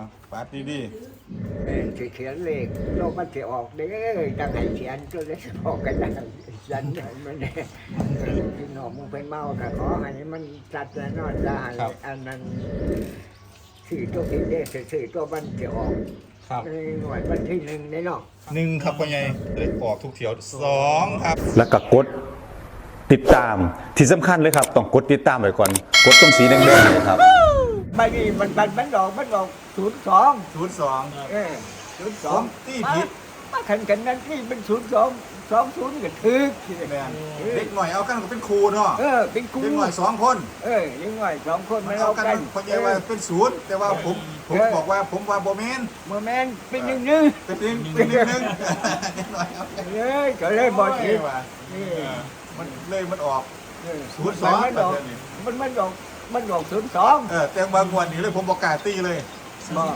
เอาปาดดีเออสิเขียนเลขโลกมันจะออกเด้อจังให้เขียนจนได้ออกกันได้เขียนให้มันได้เออพี่น้องมึงเป็นเมาก็ขอให้มันจัดแน่นอนได้อันนั้นสี่ตัวที่เด้สี่ตัวมันจะออกๆ ครับ ในหน่วยวันที่หนึ่งในนอก หนึ่งครับพ่อใหญ่เลยออกทุกเถียวสองครับ แล้วก็กดติดตามที่สำคัญเลยครับ ต้องกดติดตามไว้ก่อน กดตรงสีแดงๆเนี่ยครับ ไม่นี่มันมันมันดอกมันดอกศูนย์สองศูนย์สองเออศูนย์สสอองงที่ผิดมาขันกันนั้นที่เป็นศูนย์สองสองศูนย์ก็ถือแม่นเด็กหน่อยเอากันก็เป็นครูเนาะเออเป็นกูเด็กหน่อยสองคนเออยังไงสองคนมัมันนเอาเอากันกันพ่อใหญ่ว่าเป็นศูนย์แต่ว่าผมผมเออบอกว่าผมว่าโบแมนเมื่อแมนเป็นหนึ่งหนึ่งเป็นหนึ่งเป็นหนึ่งหนึ่งเด็กหน่อยเอากันเลยก็เลยบอกโทีว่ะนี่เออมันเลยมันออกเออศูนย์สอง มันดอกประเทศนี้มันมันดอก มันดอกศูนย์สองเออแต่บางวันนี้เลยผมบอกกล้าตีเลยบอก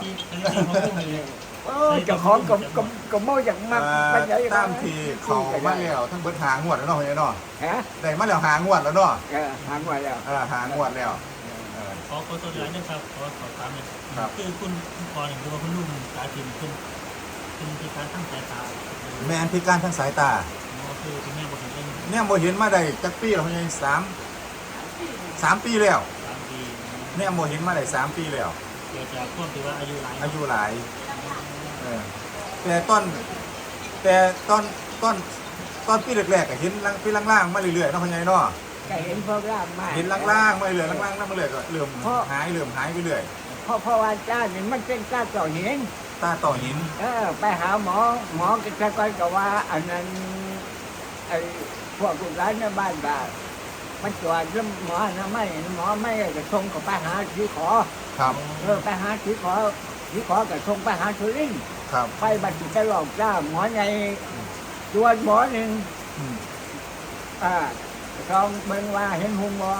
เออเจ้าของกับกับกับโมอย่างมากอ่าไปใหญ่ตามที่เขามาแล้วทั้งเบิดหางวดแล้วเนาะพ่อใหญ่เนาะฮะได้มาแล้วหางวดแล้วเนาะเออหางไว้แล้วเออหางวดแล้วเออ ขอขอตัวอย่างนะครับขอขอถามหน่อยครับ คือคุณคุณพอเนี่ยคือว่าคุณลุงสาธิตคุณคุณพิการทั้งสายตาแม่นพิการทางสายตา ก็คือคุณแม่บอกเห็นเรื่องเนี่ยโมเห็นมาได้จักปีแล้วพ่อใหญ่สามสามปีแล้วสามปี เนี่ยโมเห็นมาได้สามปีแล้วเกิดจากความที่ว่าอายุหลายอายุหลายเออแต่ต้นแต่ตอนตอนตอนปีแรกๆก็เห็นลังปีล่างๆมาเรื่อยๆเนาะพ่อใหญ่เนาะก็เห็นพวกร่างมากเห็นล่างๆมาเรื่อยๆล่างๆนั่นมาเรื่อยก็เริ่มหายเริ่มหายไปเรื่อยเพราะเพราะว่าจ้านี่มันเป็นจ้าเจ้าหินตาต่อหิน เออ ไปหาหมอหมอก็จะก็จะว่า อันนั้นไอ้พวกลูกร้านในบ้านบ่า มันตรวจแล้วหมอนะไม่หมอไม่ก็ส่งก็ไปหาที่ขอครับ เออไปหาที่ขอที่ขอก็ส่งไปหาทุรินทร์ครับไปบัตรจะหลอกจ้าหมอในตรวจหมอหนึ่งอืมอ่าลองเบิ่งว่าเห็นหุงบ่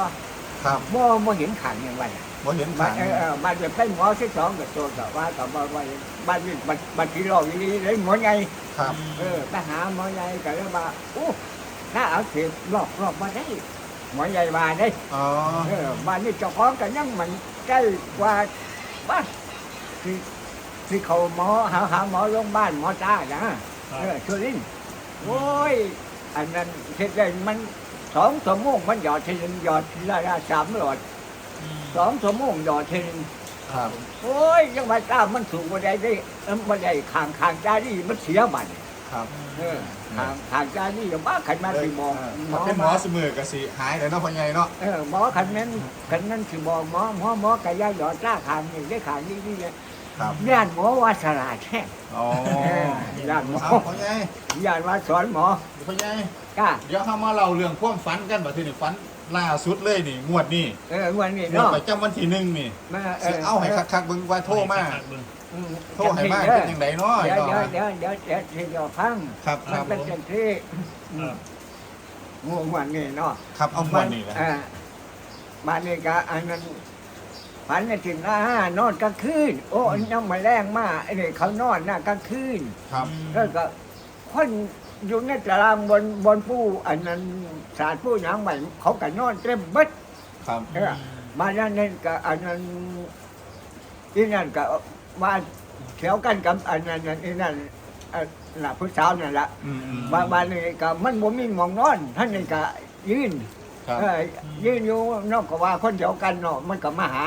ครับบ่บ่เห็นขังอย่างไรบ่เห็นบัขัดงเออเออบัดจะเป็นหมอที่สองกับตัวกับว่ากับว่าว่าบัดนี้บัดบัดที่เราอยู่นี่เลยหมอใหญ่ ครับ เออไปหาหมอใหญ่ก็เลยว่าโอ้ถ้าเอาเสียบรอบรอบมาได้ หมอใหญ่มาได้อ๋อเออบ้านนี้เจ้าของกันยังมันใกล้กว่าบ้านที่ที่เขาหมอหาหาหมอโรงพยาบาลหมอจ้านะเออช่วยลินโอ้ยอันนั้นเสร็จเลยมันสองชั่วโมงมันหยอดทีนึงหยอดทีละสามหลอดสองชั่วโมงหยอดทีนึงครับโอ้ยยังมาจ้ามันสูงกว่าใดได้เอิ่มบ่ได้ขางขางจ้านี่มันเสียบัตร ครับเออขางขางจ้านี่อย่าบ้าขันมาสิมองถ้าเป็นหมอเสมอก็สิหายเลยเนาะพ่อใหญ่เนาะเออหมอขันนั้นขันนั้นสิบอกหมอหมอหมอกะยาหยอดจ้าขางนี่ได้ขางนี่นี่เนี่ยครับย่านหมอว่าฉลาดแท้อ๋อเออย่านหมอเอาพ่อใหญ่ย่านว่าสอนหมอพ่อใหญ่กล้าเดี๋ยวเฮามาเล่าเรื่องความฝันกันบัดทีนี้ฝัน ล่าสุดเลยนี่งวดนี้เออวันนี้งวดเนาะประจำวันที่หนึ่งนี่มาสิเอาให้คักๆเบิ่งว่าโทรมาอืมโทรให้มาเป็นจังไดเนาะเดี๋ยวเนาะเดี๋ยวเดี๋ยวเดี๋ยวเดี๋ยวเดี๋ยวฟังครับคมันรับเป็นจังที่อืมง่วงวันนี้เนาะครับเอางวดนี้แหละอ่าบ้านนี้ก็อันนั้นฝันในถึงหน้านอนกลางคืนโอ้ยังมาแรงมากไอ้นี่เขานอนหน้ากลางคืน ครับ แล้วก็คน อยู่ในตารางบนบนผู้อันนั้นศาสตร์ผู้หยังใหม่เขาก็นอนเต็มเบิดครับ เออบ้านนั้นนั่นก็อันนั้นที่นั่นก็มาแถวกันกับอันนั้นนั่นอีนั่นอันน่ะผู้สาวนั่นละอืมอืมบ้านบ้านนี้ก็มันบ่มีหมองนอน ท่านนี่ก็ยืนครับเออยืนอยู่นอกก็ว่าคนเดียวกันเนาะมันก็มาหา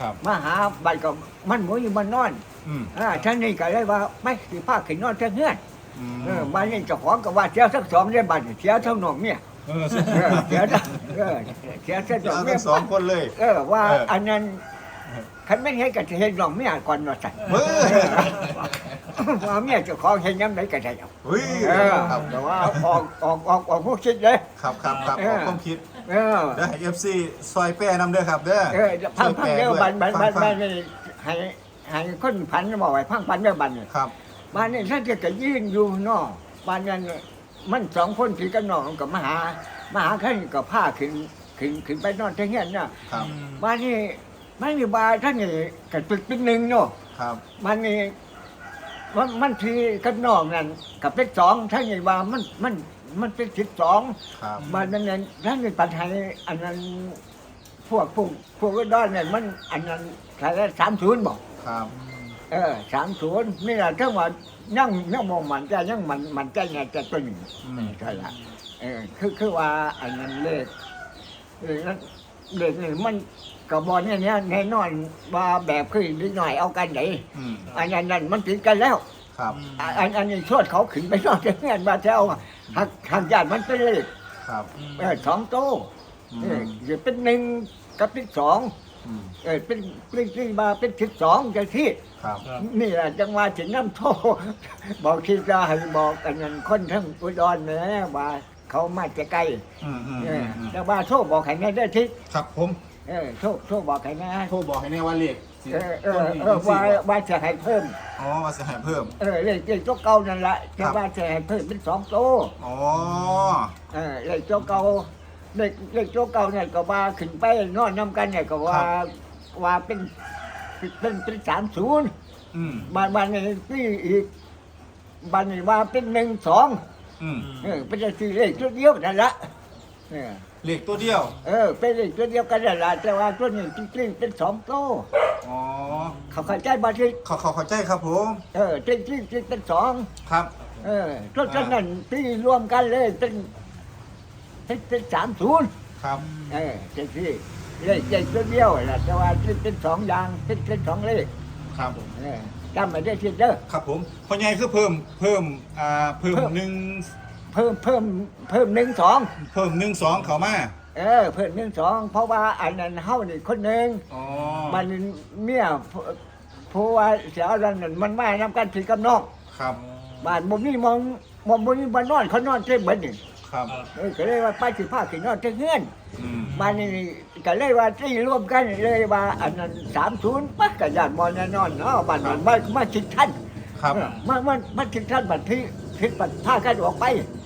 ครับ มาหาบัดก็มันหมูอยู่มันนอนอืมอ่าท่านนี่ก็เลยว่าไม่สิพาขึ้นนอนเท่าเฮือนอืม เออบ้านนี้เจ้าของก็ว่าเสียทั้งสองได้บัดเสียทั้งน้องเนี่ยเออเออเสียทั้งเออเสียทั้งสองเอาเมีทั้ยงสองคนเลย เออว่าเอออั อันนั้นคันไม่เห็นก็จะเห็นน้องเมียก่อนว่าสั่นเฮ้ยว่าเมียเจ้าของเห็นยังไงก็ได้เอาเฮ้ยเออครับแต่ว่าออกออกออกออกผู้คิดเลย ครับครับครับเอขออความคิดเออ เด้อให้ FC ซอยแป้นำเด้อครับเด้อเออพังพังเดียวบันบันบันฟังบันนี่ให้ให้คนพันบอกไว้พังพันเดียวบันนี่ครับ บ้านนี้ท่านจะก็ยืนอยู่เนอกบ้านนั้นมันสองคนถือกันนอกกับมาหามาหาขึ้นกับผ้าขึ้นขึ้นขึ้นไปนอนที่เงี้ยน่ะครับ บ้านนี้ไม่มีบายท่านนี่กับตึกตึกหนึ่งเนาะครับ บ้านนี้มันมันทีกันนอกนั่นกับเป็นสองท่านนี่ว่ามันมันมันเป็นสิบสองครับ บ้านนั้นนั้นท่านนี่ปัญหาอันนั้นพวกพวกพวกก็ด้านเนี่ยมันอันนั้นใช้ได้สามศูนย์บอกครับ เเออสามศูนย์นี่แหละถ้าว่ายังยังมองมันใจยังมันมันใจไงจะตัวหนึ่งอืม ใช่ละเออคือคือว่าอันนั้นเลขเลขนั้นเลขนี่มันกระบอกเนี่ยเนี่ยแน่นอนว่าแบบคือนิดหน่อยเอากันไหนอืมอันนั้นนั่นมันติดกันแล้ว ครับอันอันอันนี้ชวดเขาขึ้นไปนอกจากเงื่อนมาแล้วหักหักญาติมันเป็นเลขครับ เออสองโตอืเออมจะเป็นหนึ่งกับเป็นสอง อืมเออเป็นเป็นที่มาเป็นสิบสองจะที่ ครับ ครับนี่แหละจังหวะถึงน้ำโทบอกที่จะให้บอกกันนั้นคนทั้งอุดรเนี่ยว่า เขามาจะใกล้อืมอืมเออือมอืมแต่ว่าโทษบอกให้แน่ได้ทิศครับผมเออโทษโทษบอกให้แน่โทรบอกให้แน่ว่าเลขสิเออเอต้อนนี้เออว่าว่าจะให้เพิ่ม อ๋อว่าจะให้เพิ่ม เออเลขเลขตัวเก่านั่นแหละครัแต่บว่าจะให้เพิ่มเป็นสองโตอ๋อ เออเลขตัวเก่า เลขเลขตัวเก่าเนี่ยก็ว่าขึ้นไปนอนน้ำกันเนี่ยก็ว่าว่าเป็นเป็นเป็นสามศูนย์อืมบานบานนี่พี่อีกบานนี่ว่าเป็นหนึ่งสองอืมเออเป็นสี่เลขตัวเดียวนั่นละเออเลขตัวเดียว เออ เป็นเลขตัวเดียวกันนั่นละแต่ว่าตัวนี้จริงๆเป็นสองโตอ๋อ เขาเข้าใจบาที่เขาเขาเข้าใจครับผม เออจริงจริงจริงเป็นสอง ครับ เออตัวฉะนั้นที่รวมกันเลยเป็น เป็นเป็นสามศูนย์ครับเออจริงที่เลขเลขตัวเดียวแหละแต่ว่าเป็นเป็นสองอย่างเป็นเป็นสองเลขครับเออจำไม่ได้ทีเด้อ ครับผมพ่อใหญ่คือเพิ่มเพิ่มอ่าเพิ่มเพิ่ม หนึ่งเพิ่มเพิ่มเพิ่มหนึ่งสองเพิ่มหนึ่งสองเข้ามาเออเพิ่นหนึ่งสองเพราะว่าอันนั้นเฮานี่คนหนึ่งอ๋อมันเมียผู้ผู้ว่าเสียรันนั่นมันมานำกันพี่กับน้องครับบ้านบ่มีมองมองบ่มีบ้านนอนเขานอนเต็มเบิดนี่ ครับครับ เออก็เลยว่าไปสิพาขึ้นนอนเต็มเฮือนอืมบ้านนี้ก็เลยว่าที่รวมกันเลยว่าอันนั้น30ปักก็ญาติบ่แน่นอนเนาะบ้านนั้นมามาคิดท่านครับ เออมามามาคิดท่านบัดที่คิดบัดพากันออกไป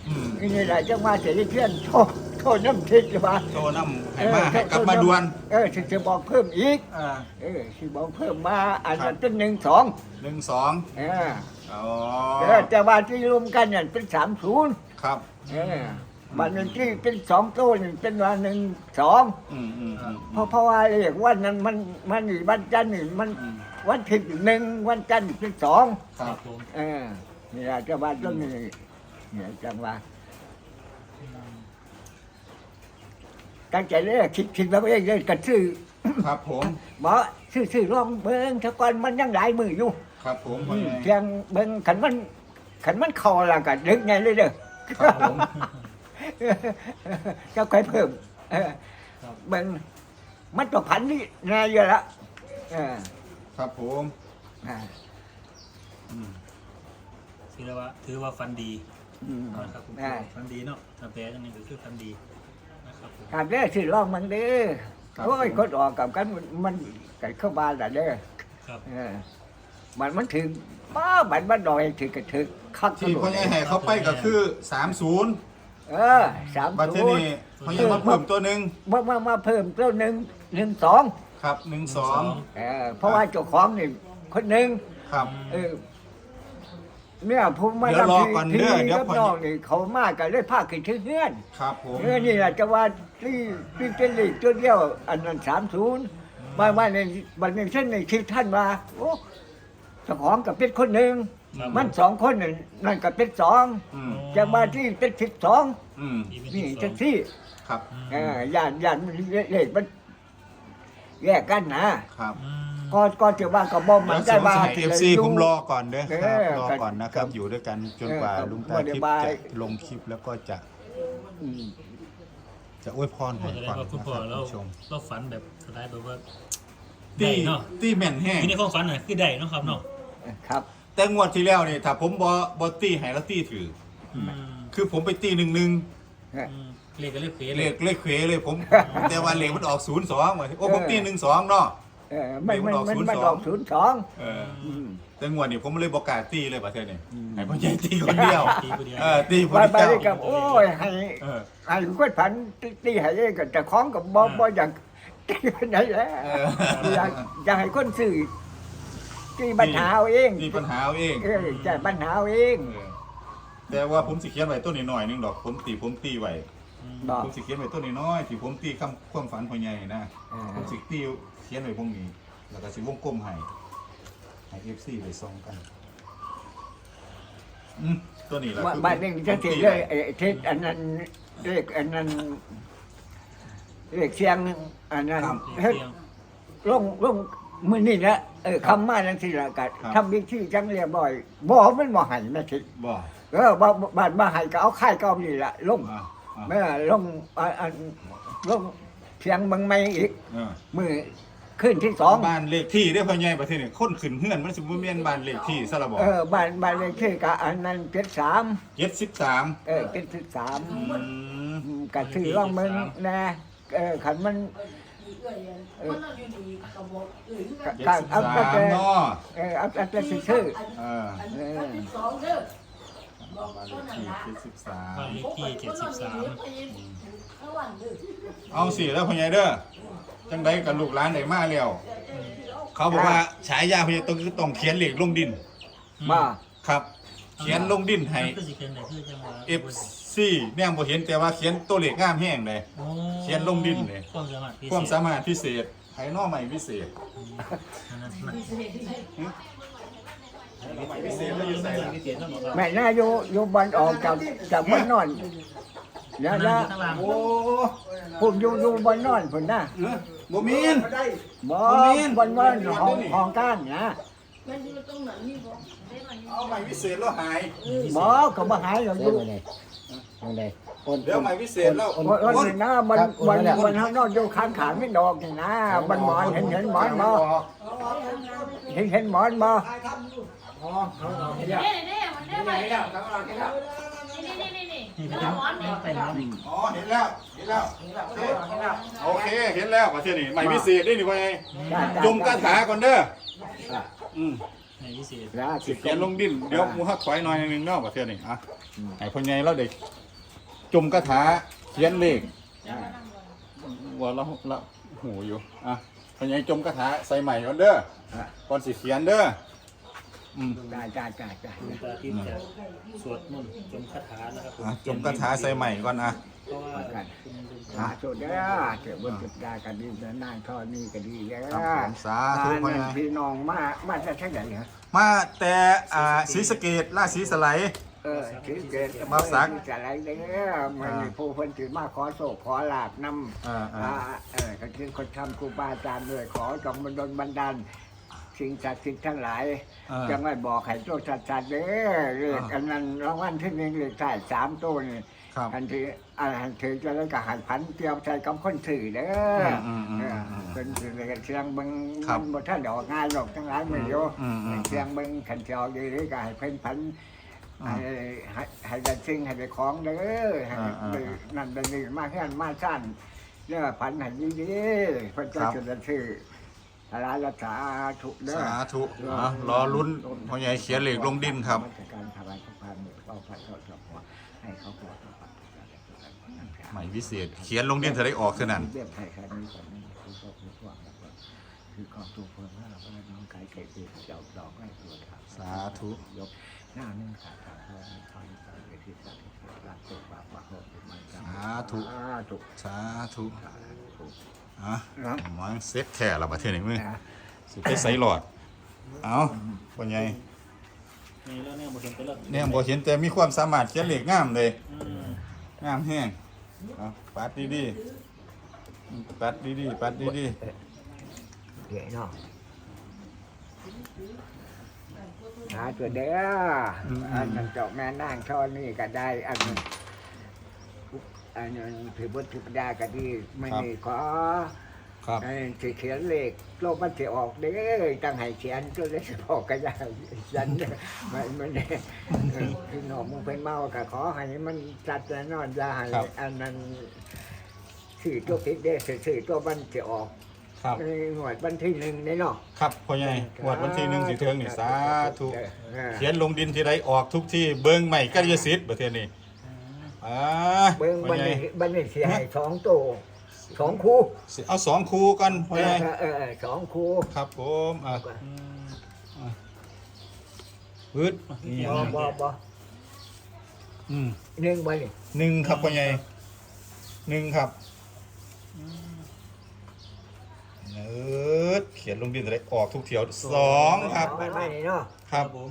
อืมนี่แหละจังว่าเสียเพื่อนโทษโทษน้ำทิศว่าโตน้ำให้มาให้กลับมาด่วนเออถึงจะบอกเพิ่มอีก อ่า เออสิบอกเพิ่มมาอันครันั้บนเป็นหนึ่งสองหนึ่งสองเออ อ๋อเออแต่ว่าที่รวมกันเนี่ยเป็นสามศูนย์ครับ เออบัตรหนึ่งที่เป็นสองตัวนี่เป็นวันหนึ่งสองอืมอืมอืมเพราะเพราะว่าเรียกวันนั้นมันมันนี่วันจันทร์นี่มันอืมวันที่หนึ่งวันจันทร์เป็นสองคครัรับบผมเออนี่แหละจังหวัดตรงนี้เนี่ยจังหวัดตั้งใจเลยคิดคิดว่าเองเลยกันซื้อครับผมหมอซื้อซื้อลองเบิ้งถ้าก่อนมันยังหลายมืออยู่ ครับผมพ่อใหญ่เพียงเบิ้งขันมันขันมันคอละกันดึกไงเลยเด้อ ครับผมเจ้าค่อยเพิ่มเออเบิ้งมันต้องพันนี่นายอยู่ละเออครับผมอ่าอืมถือว่าถือว่าฟันดีอืมนะครับผมอ่าฟันดีเนาะถ้าแปลจังนี้ก็คือฟันดีนะครับผมการเด้อซื้อลองมันเด้อโอ้ยคนออกกับกันมันมันกันเข้าบ้านละเด้อ ครับ เออมันมันถึงบ้าบันมันดอยถึงกระถึก คักที่พ่อใหญ่ให้เขาไปก็คือสามศูนย์เออสามบัตรศูเทนนี่ย์พ่อใหญ่มาเพิ่มตัวหนึ่งมามามาเพิ่มตัวหนึ่งหนึ่งสองครับหนึ่งสองเออเพราะว่าเจ้าของนี่คนหนึ่งครับ เออเนี่ยผมมาเดี๋ยวรอทำก่อนที่เด้อที่เดี๋ยวกับพอ น้องนี่เขามากันเลยพาขึ้นชื่อเฮือนครับผมเออนี่แหละจะว่าที่ที่เป็นเลขตัวเดียว อันนั้นสามศูนย์มาว่าในวันนี้เช่นในที่ท่านว่าโอ้เจ้าของกับเป็นคนหนึ่งครับ มันสองคนนั่นนั่นก็เป็นสองอืมจะมาที่เป็นสิบสองอืมที่เป็นี่ที่สจัองที่ครับเออย่านย่านมันเลขมันแยกกันนะครับอืมก็ก็จะว่าก็บ่มันเดี๋ยวใจสมว่าสายเอฟซีผมรอก่อนเด้อครับเออรอก่อนนะครับครับ อยู่ด้วยกันจนกว่าเออลุงตาบ่ได้คลิปบายจะลงคลิปแล้วก็จะอืมจะอวยพรแสให้ดงก่อนว่านะคุณคพ่อรับเราผู้ชมเราฝันแบบสไตล์แบบว่าตีได้เนาะตีแม่นแห้ง ที่ในความฝันน่ะคือได้เนาะครับเนาะครับ แต่งวดที่แล้วนี่ถ้าผมบอบอตีให้แล้วตีถือ อืมคือผมไปตีหนึ่งหนึ่งอืมเลขก็เลขเฟเลขเลขเขวเลยผม แต่ว่าเลขมันออกศูนย์สองโอ้ผมตีหนึ่งสองเนาะ เออไม่มันมันเลขมันมันออออกกศูศูนนย์ย์สสอองงเออแต่งวดนี้ผมเลยบอกกล้าตีเลยประเทศนี้ให้พ่อใหญ่ตีคนเดียวตีคนเดียว เออตีคนไปไปเดียวกับโอ้ยให้เออ ให้คนผันตีตีให้เองกับแต่ของกับบ่บ่อยากตีคนไหนแล้วเออ อยากอยากให้คนสื่อ ตีปัญหาเอาเองตีปัญหาเอาเองเออแก้ปัญหาเอาเองเออแต่ว่าผมสิเขียนไว้ต้นน้อยๆหนึงดอกผมตีผมตีไว้บอกผมสิเขียนไว้ต้นน้อยๆที่ผมตีคำความฝันพ่อใหญ่นะเออผมสิตีเขียนไว้พวกนี้ แล้วก็สิวงกลมให้ใให้เอฟซีไปส่งกันอืมตัวนี้แหละว่าคือบ้านนี้จะติดเลยไอ้ไอ้ทิศอันนั้นเลขอันนั้นเลขเสียงอันนั้นครับ เฮ็ดลงลง มื้อนี้นะเออคำมาจังซี่ล่ะก็ทำวิธีจังเรียบร้อยบ่มันบ่ให้แม่ทิศบ่ เออบ่บ้านบ่ให้ก็เอาค่ายก็เอานี่ล่ะลงอ่าอ่า แม่ลงอันอันลงเสียงเบิ่งใหม่อีกเออมื้อขึ้นที่สอง บ้านเลขที่ได้อพ่อใหญ่ประเทศนี่คนขึ้นเฮือนมันสิบ่แม่นบ้านเลขที่ซะละบ่เออบ้านบ้านเลขที่ก็อันนั้น73 73เออ73อืมก็ถือว่ามันนะเออขันมัน เออมันอยู่ดีกระบอกเอ้ยก็เจ็ดก็สิบเอาสาแต่มเนาะเออเอาแต่สิชื่อเอออันอันที่สองเด้อบอกบ้านเลต้ขนนั้นที่ละเจ็ดสิบสามบ้านเลขที่เจ็ดสิบสามข้างหลังเด้อเอาสิแล้วพ่อใหญ่เด้อจังไดกับลูกหลานได้มาแล้วเขาบอกว่าฉายาพ่อใหญ่ต้องคือต้องเขียนเลขลงดิน มา ครับ เขียนลงดินให้คือสิเขียนไหนคือจังหวะเอฟซีแน่บ่เห็นแต่ว่าเขียนตัวเลขงามแห้งเลย โอ้เขียนลงดินเลย ความสามารถพิเศษความสามารถพิเศษไผนอใหม่พิเศษอันนั้นมันใหม่พิเศษแล้วอยู่ใส่ล่ะพิเศษต้องบอกว่าแม่น่าอยู่อยู่บ้านออกจากจากบ้านนอนเนี่อัยนนั้นนะอยู่ข้างล่างโอ้ผมอยู่อยู่บ้านนอนผมนะเออบ่มีน บ่บ่มีบ้านบ้านบ่มีห้องห้องก้านนะ มันอยู่ตรงนั้นนี่บอกเอาใหม่พิเศษแล้วหาย บ่ก็บ่หายหรอกอยู่เดี๋ยวใหม่พิเศษแล้ววันวันนี้นะบ้านบ้านบ้านข้างนอกอยู่ข้างขางไม่ดอกนี่นะบ้านหมอนเห็นเห็นหมอนบ่เห็นเห็นหมอนบ่เด้เด้มันได้ไหมนี่นี่นี่นี่นี่นี่เป็นหมอนเนี่ยแต่งแล้วนี่อ๋อ เห็นแล้ว เห็นแล้ว โอเค เห็นแล้วประเทศนี้ใหม่พิเศษได้นี่ว่าไง จ้าจ้าจุ่มคาถาก่อนเด้อ อืมในพิเศษจ้าสิเขียนลงดินเดี๋ยวหมูฮักถอยหน่อยหนึงเนาะประเทศนี้อะไอ้พ่อใหญ่เราเด็กจุ่มคาถาเขียนเลขว่าเราเราหูอยู่อะพ่อใหญ่จุ่มคาถาใส่ใหม่ก่อนเด้อก่อนสิเขียนเด้ออืมจ้าจ้าจ้าจ้าคุณตาทิพย์จะสวดมนต์จมคาถานะครับผมอะจุ่มคาถาใส่ใหม่ก่อนอะเพราะว่าคุณลุง สาธุเด้อเจ้าบุญจุดดากันดีเดินนานทอนี่ก็ดีเด้อครับผมสาธุพ่อใหญ่พี่น้องมามาจากที่ไหนฮะมาแต่อ่าศรีสะเกดราชสีสไลยเออถือเกิดมาสักจะไรเด้อมันมีผู้คนถือมาขอโศกขอลาบนำอ่าอ่าอ่าเออก็คือคนทำครูบาอาจารย์ด้วยขอจงบันดลบันดาลสิ่งศักดิ์สิทธิ์ทั้งหลายอ่าจะไม่บอกให้โชคชัดชัดๆเด้อเรื่องอ่าอันนั้นรางวัลที่หนึ่งเลขท้ายสามตัวนี่ครับ อันที่อันถือจะแล้วก็หันพันเตรียมใจกับคนถือเด้ออมอืมอืมเอออืมเป็นเป็นอะไรกันเสียงเบิงครับมันบ่ท่านดอกง่ายหรอกทั้งหลายไม่โยอืมอืมเสียงเบิงขันเจ้าอยู่เลยก็ให้เพิ่นพันอ่าให้ให้ให้ได้สิ่งให้ได้ของเด้อให้อ่าอ่าได้นั่นได้นี่มาเฮือนมาสั้นเนี่ยพันให้ดีๆเพิ่นจะครับ จะได้ชื่ออะไรรักษาถูกเด้อ สาธุอะรอลุ้นพ่อใหญ่เขียนเหลขลงดินครับราชการถวายความเมตตาพระเจ้าจ้าหัวให้เขาขอต่อไป ใหม่พิเศษ เขียนลงดินจะได้ออกเท่านั้น เรียบไทยครับนี้ก่อนนี่คือก็คือความแล้วก็คือความทุกข์ความว่าว่าน้องกายเกิดเป็นเจ้าดอกให้ตัวครับสาธุ ยกหน้าหนึ่งขาขาพอมีทอนไปเกิดที่สัตว์รักตัวปากปากโหดมันสาธุ สาธุสาธุสาธุอะนะหมอนเซ็ตแค่ละประเทศนี้มึงนะสิไปใส่หลอด เอาพ่อใหญ่นี่แล้วเนี่ยบ่เห็นไปแล้วเนี่ยบ่เห็นแต่มีความสามารถเขียนเลขงามเลยอืม งามแห้ง เอาปัดดีๆปัดดีๆปัดดีเดี๋ยวเนาะหาตัวเด้ออันนั้นเจ้าแม่นางช่อนี่ก็ได้ อันนั้นอันนั้นถือบุตรถือปดาก็ดีไม่มีขอๆ ครับไอ้ที่เขียนเลขโลกมันจะออกเด้อตั้งให้เขียนก็เลยจะบอกก็ได้ฉันมันมันเนี่ยพี่น้องมึงเป็นเมาก็ขอให้มันจัดแน่นอนอย่าให้ครับ อันนั้นสื่อตัวพิกเด้อสื่อตัวมันจะออกครับ ในหน่วยวันที่หนึ่งในเนาะครับพ่อใหญ่งวดวันที่หนึ่งสิเทิงนี่สาธุเออ เขียนลงดินที่ใดออกทุกที่เบิ่งใหม่กัลยาสิทธิ์ประเทศนี้อ่าเบิ้งพ่บัอนใหญ่ นี้บันนี้เสียให้สองตัว สองคู่สิเอาสองคู่กันพ่อเอใหญ่อเออเออสองคู่ ครับผมอะอืมพืดนี่บ่บ่บ่อืมหนึ่งบันนี้หนึ่งครับพ่อใหญ่หนึ่งครับเออดเขียนลงดินจะได้ออกทุกเที่ยวสองครับบ้านไม่เนาะครับผม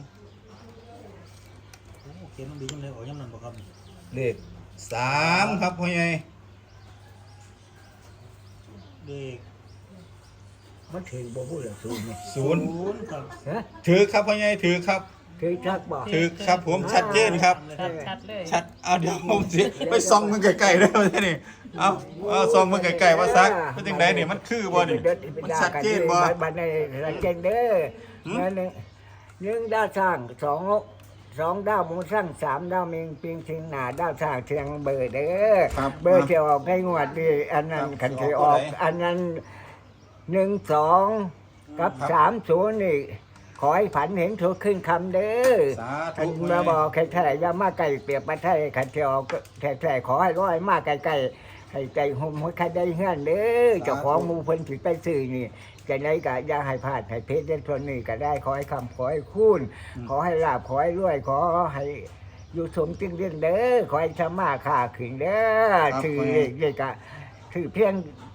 โอ้เขียนมันดีจังเลยออกย่ำนั่นบ่ครับนี่เลขสามครับพ่อใหญ่ เด็กมันถึงบ่พูดหรอกศูนย์นี่ศูนย์ศูนย์ครับฮะถือครับพ่อใหญ่ถือครับคือชักบอกถือครับผมชัดเจนครับ ชัดเลยชัดเอาเดี๋ยวผมสิไปส่องมันไกลๆได้ไหมนี่เอาเอาส่องมันไกลๆว่าซักเป็นจังไดนี่มันคือบ่นี่มันชัดเจนบ่ บัดนี้ชัดเจนเด้อหืมนั่นหนึ่งหนึ่งดาวสร้างสอง สองดาวหมูสร้างสามดาวเมงปิงชิงหนาดาวสร้างเชียงเบอร์เด้อครับเบอร์ที่ออกในงวดนี่อันนั้นครับคันที่ออกออกตัวไหนอันนั้นหนึ่งสองกับครับสามศูนย์นี่ขอให้ผันเห็นถูกขึ้นคำเด้อสาอัธุนมาบอกแท้ๆอย่ามาไก่เปรียบมาไทยขันเที่ยวแท้ๆขอให้ร้อยมาไก่ๆ ให้ใจหุ่มให้ใครได้เฮือนเด้อเจ้าของหมูเพิ่นสิไปซื้อนี่จะไหนก็อย่าให้พลาดให้เพชรเด่นส่วนนี้ก็ได้ขอให้คำขอให้คูณขอให้ลาบขอให้รวยขอให้อยู่สมจริงเรื่องเด้อขอให้ชมาค่าขึ้นเด้อชื่อเลขเลขก็ชื่อเพียง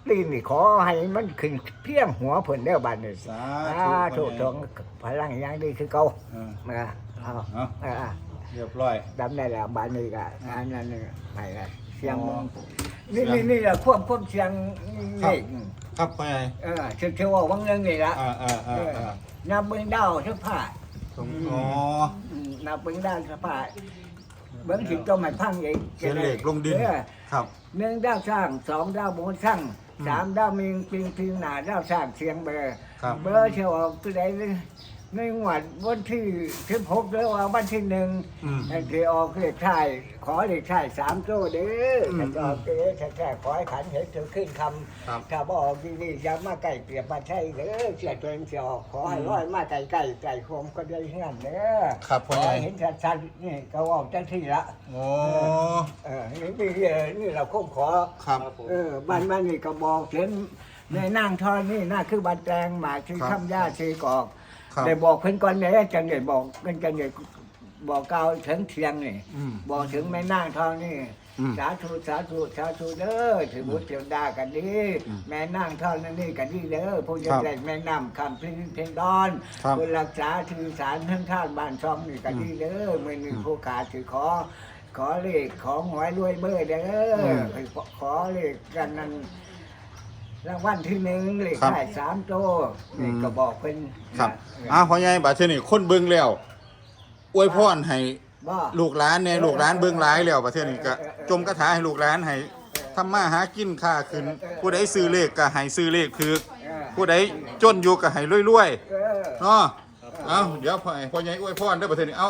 ตีนนี่ขอให้มันขึ้นเพียงหัวเพิ่นเด้อบัดนี้สาสาธุธุพ่อทใหญ่องพลังอย่างดีคือเก่าเออมาเอาเอาอ่าเรียบร้อยดำได้แล้วบานนี้ก็อันนั้นนี่ไปละเสียงอ๋อ นี่นี่นี่แหละควบควบเสียงครับนี่ครับพ่อใหญ่เออเชื่อเชื่อว่าวังเรื่องนี่ละอ่าอ่าอ่าอ่านับเบิ้งดาวสักผ้าตรงอ๋ออืมนับเบิ้งดาวสักผ้าเบิ้งถึงตัวใหม่พังเองเขียนเลขลงดินเออครับหนึ่งดาวสร้างสองดาวโมสร้างสามดาวมิงปิงพิงหนาดาวสร้างเสียงเบอร์ครับเบอร์เชียวออกตัวใด ในงวดวันที่สิบหกแล้วว่าวันที่หนึ่งอืม ไอ้ที่ออกเลขท้ายขอเลขท้ายสามโจ้เด้ออืมถ้าจะออกเลขแท้ๆขอให้ขันเห็นถึงขึ้นคครับำถ้าบออกดีๆอย่ามาไก่เปรียบมาใช่เด้อเสียตัวเองเสียออกขอให้ร้อยมาไก่ไก่ไก่โคมก็ได้เฮือนเด้อครับขพ่ออใหญ่ให้เห็นชัดๆนี่ก็ออกจังที่ละ โอ้เออนี่นี่นี่เราคงขอ ครับเออบ้านบ้านนี่ก็บอกเห็นในนั่งทอนนี่น่าคือบันแตงหมากที่ครับคำย่าชีกอก ครับ ได้บอกเพิ่นก่อนเนี่ยจังได้บอกเพิ่นจังได้บอกกล่าวถึงเทียงนี่อืม บอกถึงแม่นางทองนี่ อืม สาธุสาธุสาธุเด้อถือบุตรเทวดากันดีอืมแม่นางทองนั่นนี่กันดีเด้อผู้จะครับได้แม่น้ำคำพิงเพลงดอนครับผู้รักษาถือสารทั้งท่านบ้านช่องนี่กันดีเด้อมือนี่ผู้ขาถือขอ ขอเลขของหวยรวยเบอร์เด้ออขอเลขกันนั้น รางวัลที่หนึ่งเลขครับได้สามโตวนี่อืมก็บอกเป็นครับเอออ้าวพ่อใหญ่บัดเทอนี่คนเบิ่งแล้วอวยพรให้ว่าลูกหลานเนี่ยลูกหลานเบิ่งหลายแล้วบัดเทอนี่ก็จมกระถาให้ลูกหลานให้ทำมาหากินค่าขึ้น ผู้ใดซื้อเลขก็ให้ซื้อเลขคือ เออผู้ใดจนอยู่ก็ให้รวยเออๆเนาะเอาเดี๋ยวพ่อพ่อใหญ่อวยพรเด้อบัดเทอนี่เอา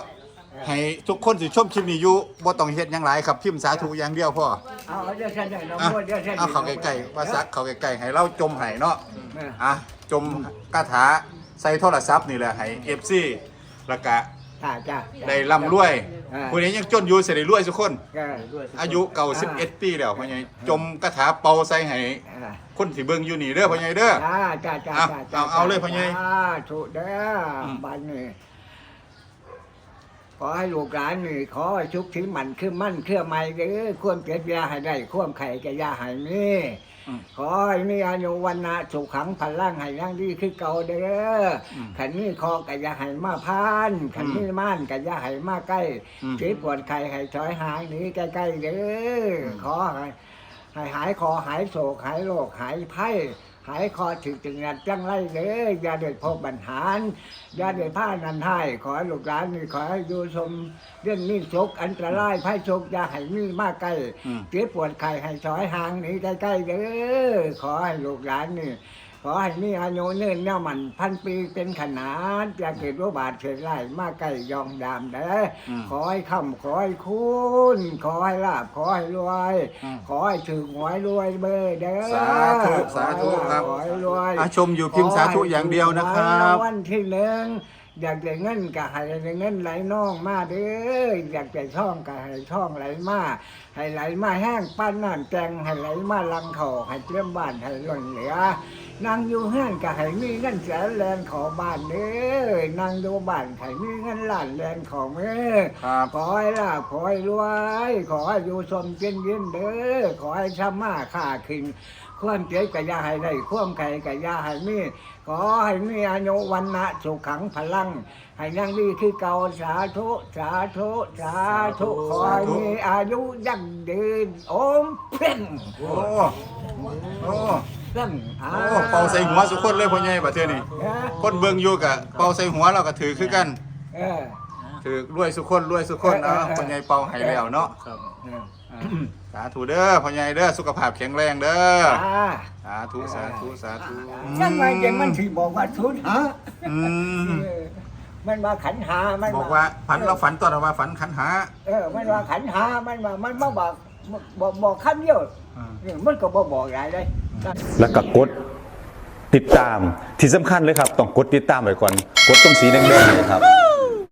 ให้ทุกคนสิชมคลิปนี้อยู่บ่ต้องเฮ็ดหยังหลายครับพิมพ์สาธุอย่างเดียวพอเอาเอาเดี๋ยวฉันจะน้องอะมดเดี๋ยวฉันเอาเข้าใกล้ๆว่าซักเข้าใกล้ๆให้เราจมให้เนาะเอออะจมคาถาใส่โทรศัพท์นี่แหละให้ FC แล้วก็จ้าจ้า ได้ร่ำรวยอ่า ผู้นี้ยังจนอยู่สิได้รวยทุกคนเอออายุเก่า11 ปีแล้วพ่อใหญ่จมคาถาเป่าใส่ให้เออคนที่เบิ่งอยู่นี่เด้อพ่อใหญ่เด้อ จ้าจ้าจ้าเอาจ้าเอาเอาเลยพ่อใหญ่จ้าถูกเด้ออมบ้านนี่ ขอให้ลูกหลานนี่ขอให้ชุกถือมันคือมั่นเครือไม่เด้อควมเจ็บยาให้ได้ควมไข่กับยาให้มีขอให้มีอายุวันนะสุขขังพลังให้ยังดีคือเก่าเด้ออขันนี้คอกับยาให้มาพานขันนี้ม่านกับยาให้มาใกล้อืม ชีปวดไข่ให้ถอยหางหนี้ใกล้ๆเด้ออขอให้ให้หายคอหายโศกหายโรคหายไข้ หายคอถึงถึงงัดจังไรเด้ออย่าเดือดพบบัญหารอย่าเดือดผ้านันให้ขอให้ลูกหลานนี่ขอให้อยู่ชมเรื่องนี้โศกอันตรายภัยโศกอย่าให้มีมากใกล้อืมเจ็บปวดไข้ให้ถอยห่างหนีใกล้ๆเด้อขอให้ลูกหลานนี่ ขอให้มีอายุเนิ่นเนี่ยมันพันปีเป็นขนาดอย่าเกิดว่าบาดเฉยไล่มาใกล้ยองดามเด้ออมขอให้คำขอให้คุณขอให้ลาบขอให้รวย อืมขอให้ถึงหวยรวยเบอร์เด้อสาธุสาธุครับ ขอให้รวยอะชมอยู่พิมพ์สาธุอย่างเดียวนะครับวันที่หนึ่ง อยากได้เงินก็ให้ได้เงินไหลน่องมาเด้ออยากได้ช่องก็ให้ช่องไหลมาให้ไหลมาแห้งปั้นน้ำแจงให้ไหลมาลังเข่าให้เตรียมบ้านให้หล่นเหลือนางอยู่เฮือนก็ให้มีเงินแสนแลนของบ้านเด้อนางอยู่บ้านให้มีเงินล้านแลนของเอ้อครับขอให้ลาภขอให้รวย ขอให้อยู่สมเย็นเย็นเด้อขอให้ชำมาค่าขึ้นความเจ็บก็อย่าให้ได้ความไข่ก็อย่าให้มี ขอให้มีอายุวันนะสุขขังพลัง ให้ยังดีคือเก่าสาธุ สาธุ สาธุ ขอให้มีอายุยั่งยืนโอมเพ่งโอ้โอ้เพ่งอ่โอ้เป่าใส่หัวสุกคนเลยพ่อใหญ่ประเทศนี้เออคนเบิ่งอยู่กะเป่าใส่หัวเราก็ถือคือกัน เออ ถือรวยสุกคนรวยสุกคนเนาะพ่อใหญ่เป่าให้แล้วเนาะ ครับ เออ สาธุเด้อพ่อใหญ่เด้อสุขภาพแข็งแรงเด้ออ่าสาธุสาธุสาธุยังไงจะมันที่บอกว่าทุนฮะอืมเออมันว่าขันหามันบอกว่าฝันเราฝันตอนเราว่าฝันขันหาเออมันว่าขันหามันว่ามันมาบอกบอกบอกคำเดียวอ่าเออมันก็บอกบอกอะไรเลย แล้วก็กดติดตามที่สำคัญเลยครับ ต้องกดติดตามไว้ก่อน กดตรงสีแดงๆเนยครับ